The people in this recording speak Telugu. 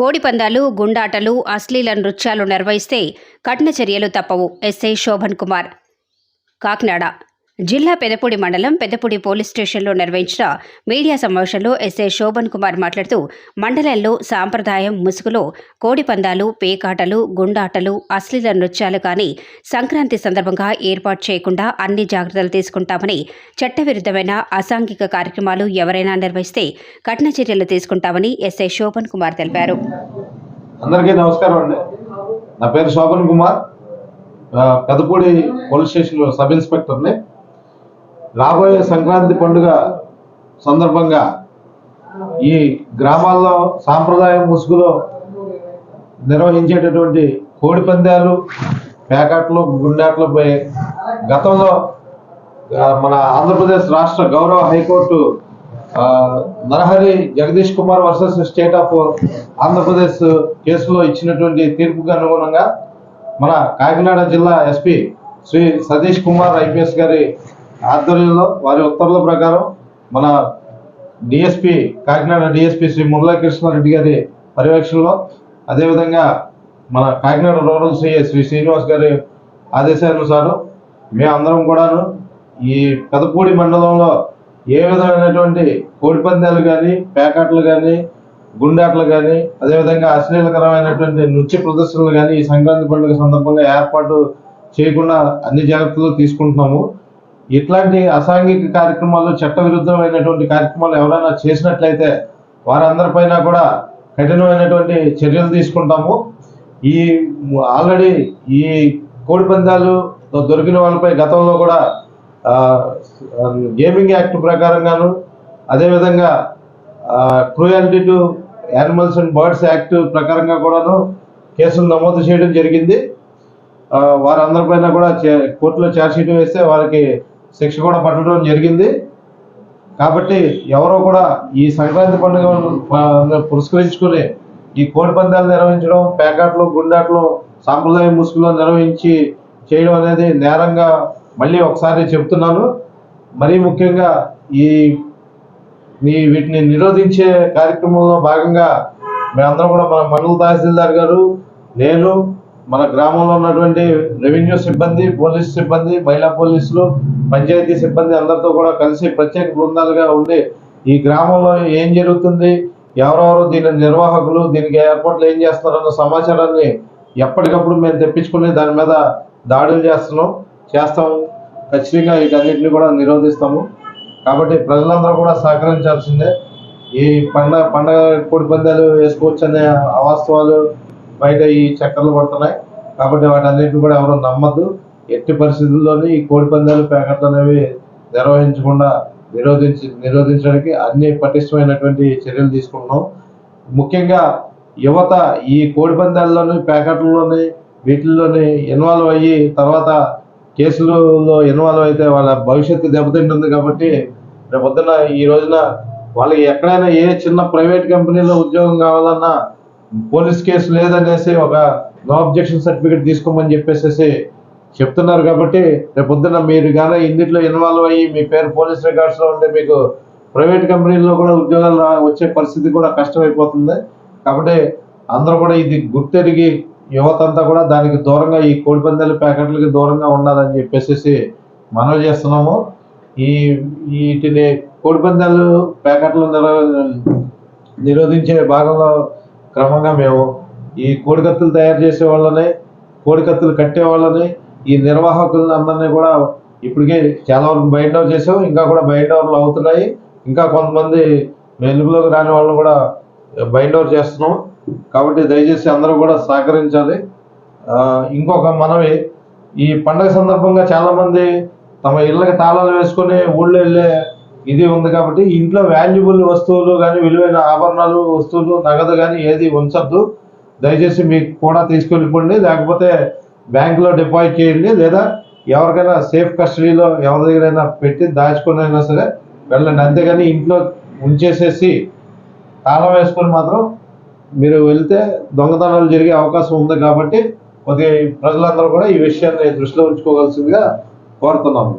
కోడి పందాలు గుండాటలు అశ్లీల నృత్యాలు నిర్వహిస్తే కఠిన చర్యలు తప్పవు. ఎస్ఐ శోభన్ కుమార్ కాకినాడ. జిల్లా పెదపూడి మండలం పెదపూడి పోలీస్ స్టేషన్లో నిర్వహించిన మీడియా సమావేశంలో ఎస్ఐ శోభన్ కుమార్ మాట్లాడుతూ మండలంలో సాంప్రదాయం ముసుగులో కోడి పందాలు పేకాటలు గుండాటలు అశ్లీల నృత్యాలు కానీ సంక్రాంతి సందర్భంగా ఏర్పాటు చేయకుండా అన్ని జాగ్రత్తలు తీసుకుంటామని చట్టవిరుద్ధమైన అసాంఘిక కార్యక్రమాలు ఎవరైనా నిర్వహిస్తే కఠిన చర్యలు తీసుకుంటామని ఎస్ఐ శోభన్ కుమార్ తెలిపారు. అందరికీ నమస్కారం అండి. నా పేరు శోభన్ కుమార్. పెదపూడి పోలీస్ స్టేషన్లో సబ్ ఇన్స్పెక్టర్ని. రాబోయే సంక్రాంతి పండుగ సందర్భంగా ఈ గ్రామాల్లో సాంప్రదాయ ముసుగులో నిర్వహించేటటువంటి కోడి పందాలు పేకాట్లు గుండాట్లపై గతంలో మన ఆంధ్రప్రదేశ్ రాష్ట్ర గౌరవ high court Narahari Jagadish Kumar versus state of Andhra Pradesh కేసులో ఇచ్చినటువంటి తీర్పుకు అనుగుణంగా మన కాకినాడ జిల్లా ఎస్పీ శ్రీ సతీష్ కుమార్ ఐపీఎస్ గారి ఆధ్వర్యంలో వారి ఉత్తర్వుల ప్రకారం మన డిఎస్పి కాకినాడ డిఎస్పి శ్రీ మురళీకృష్ణారెడ్డి గారి పర్యవేక్షణలో అదేవిధంగా మన కాకినాడ రూరల్ సిఐ శ్రీ శ్రీనివాస్ గారి ఆదేశానుసారం మేమందరం కూడాను ఈ పెదపూడి మండలంలో ఏ విధమైనటువంటి కోడి పందాలు కానీ పేకాట్లు కానీ గుండాట్లు కానీ అదేవిధంగా అశ్లీలకరమైనటువంటి నృత్య ప్రదర్శనలు కానీ ఈ సంక్రాంతి పండుగ సందర్భంగా ఏర్పాటు చేయకుండా అన్ని జాగ్రత్తలు తీసుకుంటున్నాము. ఇట్లాంటి అసాంఘిక కార్యక్రమాలు చట్టవిరుద్ధమైనటువంటి కార్యక్రమాలు ఎవరైనా చేసినట్లయితే వారందరిపైన కూడా కఠినమైనటువంటి చర్యలు తీసుకుంటాము. ఈ ఆల్రెడీ ఈ కోడి పందాలు దొరికిన వాళ్ళపై గతంలో కూడా గేమింగ్ యాక్ట్ ప్రకారంగాను అదేవిధంగా cruelty to animals and birds act ప్రకారంగా కూడాను కేసులు నమోదు చేయడం జరిగింది. వారందరిపైన కూడా చే- కోర్టులో ఛార్జ్షీట్ వేస్తే వారికి శిక్ష కూడా పట్టడం జరిగింది. కాబట్టి ఎవరో కూడా ఈ సంక్రాంతి పండుగ పురస్కరించుకుని ఈ కోడి పందాలు నిర్వహించడం పేకాట్లు గుండాట్లు సాంప్రదాయ ముసుగులో నిర్వహించి చేయడం అనేది నేరంగా మళ్ళీ ఒకసారి చెప్తున్నాను. మరీ ముఖ్యంగా ఈ ఈ వీటిని నిరోధించే కార్యక్రమంలో భాగంగా మేమందరం కూడా మన మండల తహసీల్దార్ గారు నేను మన గ్రామంలో ఉన్నటువంటి రెవెన్యూ సిబ్బంది పోలీస్ సిబ్బంది మహిళా పోలీసులు పంచాయతీ సిబ్బంది అందరితో కూడా కలిసి ప్రత్యేక బృందాలుగా ఉండి ఈ గ్రామంలో ఏం జరుగుతుంది ఎవరెవరు దీని నిర్వాహకులు దీనికి ఏర్పాట్లు ఏం చేస్తున్నారన్న సమాచారాన్ని ఎప్పటికప్పుడు మేము తెప్పించుకుని దాని మీద దాడులు చేస్తున్నాం చేస్తాము. ఖచ్చితంగా వీటన్నిటిని కూడా నిరోధిస్తాము. కాబట్టి ప్రజలందరూ కూడా సహకరించాల్సిందే. ఈ పండగ పండగ కోడి పందాలు వేసుకోవచ్చు అనే అవాస్తవాలు బయట ఈ చక్కర్లు పడుతున్నాయి. కాబట్టి వాటన్నిటిని కూడా ఎవరు నమ్మద్దు. ఎట్టి పరిస్థితుల్లోని ఈ కోడి పందాలు ప్యాకెట్లు అనేవి నిర్వహించకుండా నిరోధించి నిరోధించడానికి అన్ని పటిష్టమైనటువంటి చర్యలు తీసుకుంటున్నాం. ముఖ్యంగా యువత ఈ కోడి పందాల్లోని ప్యాకెట్లలోని వీటిల్లోని ఇన్వాల్వ్ అయ్యి తర్వాత కేసులలో ఇన్వాల్వ్ అయితే వాళ్ళ భవిష్యత్తు దెబ్బతింటుంది కాబట్టి రేపు పొద్దున ఈ రోజున వాళ్ళకి ఎక్కడైనా ఏ చిన్న ప్రైవేట్ కంపెనీలో ఉద్యోగం కావాలన్నా పోలీస్ కేసు లేదనేసి ఒక నో అబ్జెక్షన్ సర్టిఫికేట్ తీసుకోమని చెప్పేసి చెప్తున్నారు కాబట్టి రేపు మీరు కానీ ఇందులో ఇన్వాల్వ్ అయ్యి మీ పేరు పోలీస్ రికార్డ్స్లో ఉంటే మీకు ప్రైవేట్ కంపెనీల్లో కూడా ఉద్యోగాలు వచ్చే పరిస్థితి కూడా కష్టమైపోతుంది. కాబట్టి అందరూ కూడా ఇది గుర్తెరిగి యువత అంతా కూడా దానికి దూరంగా ఈ కోడిపందాలు ప్యాకెట్లకి దూరంగా ఉండాలని చెప్పేసి మనవి చేస్తున్నాము. ఈ వీటిని కోడిపందాలు ప్యాకెట్లు నిర- నిరోధించే భాగంలో క్రమంగా మేము ఈ కోడికత్తులు తయారు చేసే వాళ్ళని కోడికత్తులు కట్టే వాళ్ళని ఈ నిర్వాహకులను అందరినీ కూడా ఇప్పటికే చాలా వరకు బైండ్ అవుట్ చేసాం. ఇంకా కూడా బైండ్ ఓవర్లు అవుతున్నాయి. ఇంకా కొంతమంది వెలుగులోకి రాని వాళ్ళని కూడా బైండ్ ఓవర్ చేస్తున్నాం. కాబట్టి దయచేసి అందరూ కూడా సహకరించాలి. ఇంకొక మనవి ఈ పండగ సందర్భంగా చాలామంది తమ ఇళ్ళకి తాళాలు వేసుకొని ఊళ్ళో వెళ్ళే ఇది ఉంది కాబట్టి ఇంట్లో వాల్యుబుల్ వస్తువులు కానీ విలువైన ఆభరణాలు వస్తువులు నగదు కానీ ఏది ఉంచద్దు. దయచేసి మీకు కూడా తీసుకెళ్ళిపోండి లేకపోతే బ్యాంకులో డిపాజిట్ చేయండి లేదా ఎవరికైనా సేఫ్ కస్టడీలో ఎవరి దగ్గరైనా పెట్టి దాచుకుని అయినా సరే వెళ్ళండి. అంతేగాని ఇంట్లో ఉంచేసేసి తాళం వేసుకొని మాత్రం మీరు వెళ్తే దొంగతనాలు జరిగే అవకాశం ఉంది కాబట్టి కొద్దిగా ప్రజలందరూ కూడా ఈ విషయాన్ని దృష్టిలో ఉంచుకోవాల్సిందిగా కోరుతున్నాము.